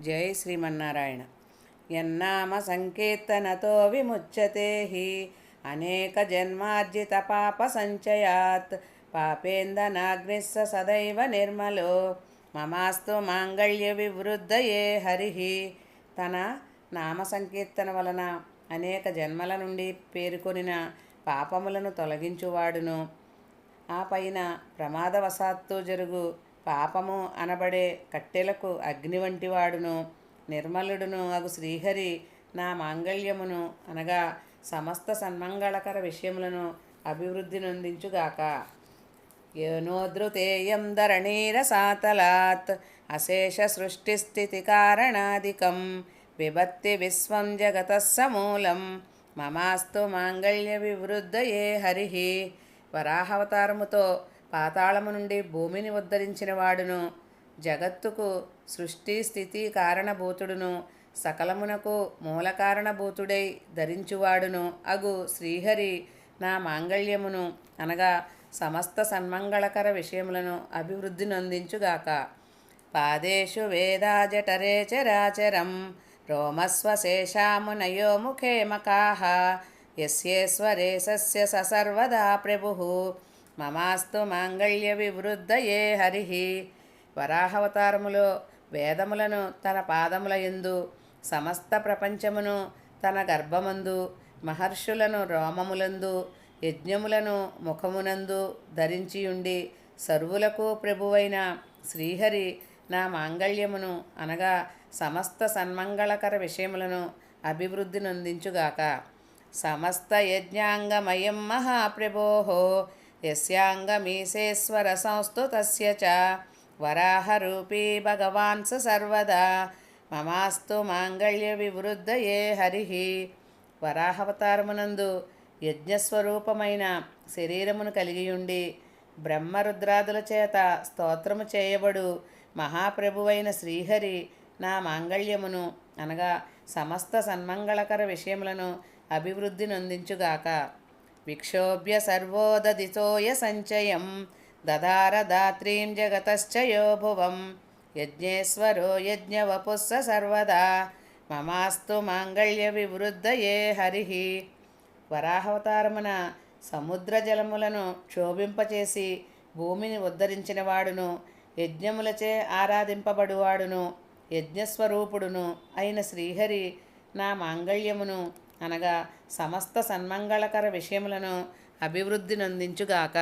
జై శ్రీమన్నారాయణ. ఎన్నామ సంకీర్తనతో విముచ్యతే హి. అనేక జన్మార్జిత పాప సంచయాత్. పాపేందనాగ్నిస్స సదైవ నిర్మలో. మమాస్తు మాంగళ్య వివృద్ధయే హరి తన నామ సంకీర్తన వలన అనేక జన్మల నుండి పేర్కొనిన పాపములను తొలగించువాడును. ఆ పైన ప్రమాదవశాత్తు జరుగు పాపము అనబడే కట్టెలకు అగ్ని వంటి వాడును నిర్మలుడును అగు శ్రీహరి నా మాంగళ్యమును అనగా సమస్త సన్మంగళకర విషయములను అభివృద్ధి నొందించుగాక. యోనోద్ధృతేయం ధరణీరసాతలాత్ అశేష సృష్టిస్థితి కారణాదికం విభత్తి విశ్వం జగత సమూలం మమాస్తు మాంగళ్య వివృద్ధయే హరి. వరాహవతారముతో పాతాళము నుండి భూమిని ఉద్ధరించిన వాడును జగత్తుకు సృష్టి స్థితి కారణభూతుడును. సకలమునకు మూల కారణభూతుడై ధరించువాడును. అగు శ్రీహరి నా మాంగళ్యమును అనగా సమస్త సన్మంగళకర విషయములను అభివృద్ధి నొందించుగాక. పాదేషు వేదాజఠరే చరాచరం. రోమస్వశేషామునయో ముఖే మకాః యస్యేశ్వరే సస్య ససర్వదా ప్రభు. మమాస్తు మాంగళ్య వివృద్ధయే హరి. వరాహవతారములో వేదములను తన పాదముల యందు సమస్త ప్రపంచమును తన గర్భమందు మహర్షులను రోమములందు యజ్ఞములను ముఖమునందు ధరించియుండి సర్వులకు ప్రభువైన శ్రీహరి నా మాంగళ్యమును అనగా సమస్త సన్మంగళకర విషయములను అభివృద్ధి నొందించుగాక. సమస్త యజ్ఞాంగమయం మహాప్రభో. యస్యాంగమీశేశ్వర సంస్థుతస్య చ వరాహరూపీ భగవాన్ స సర్వదా మమాస్తు మాంగళ్య వివృద్ధయే హరి వరాహవతారమునందు యజ్ఞస్వరూపమైన శరీరమును కలిగియుండి బ్రహ్మరుద్రాదుల చేత స్తోత్రము చేయబడు మహాప్రభువైన శ్రీహరి నా మాంగళ్యమును అనగా సమస్త సన్మంగళకర విషయములను అభివృద్ధి నొందించుగాక. విక్షోభ్య సర్వోదదితోయ సంచయం దదార దాత్రీం జగతశ్చ యో భువం యజ్ఞేశ్వరో యజ్ఞవపుస్స సర్వదా మమాస్తు మాంగళ్య వివృద్ధయే హరి వరాహవతారమున సముద్ర జలములను క్షోభింపచేసి భూమిని ఉద్ధరించిన వాడును యజ్ఞములచే ఆరాధింపబడువాడును యజ్ఞస్వరూపుడును అయిన శ్రీహరి నా మాంగళ్యమును అనగా సమస్త సన్మంగళకర విషయములను అభివృద్ధి నందించుగాక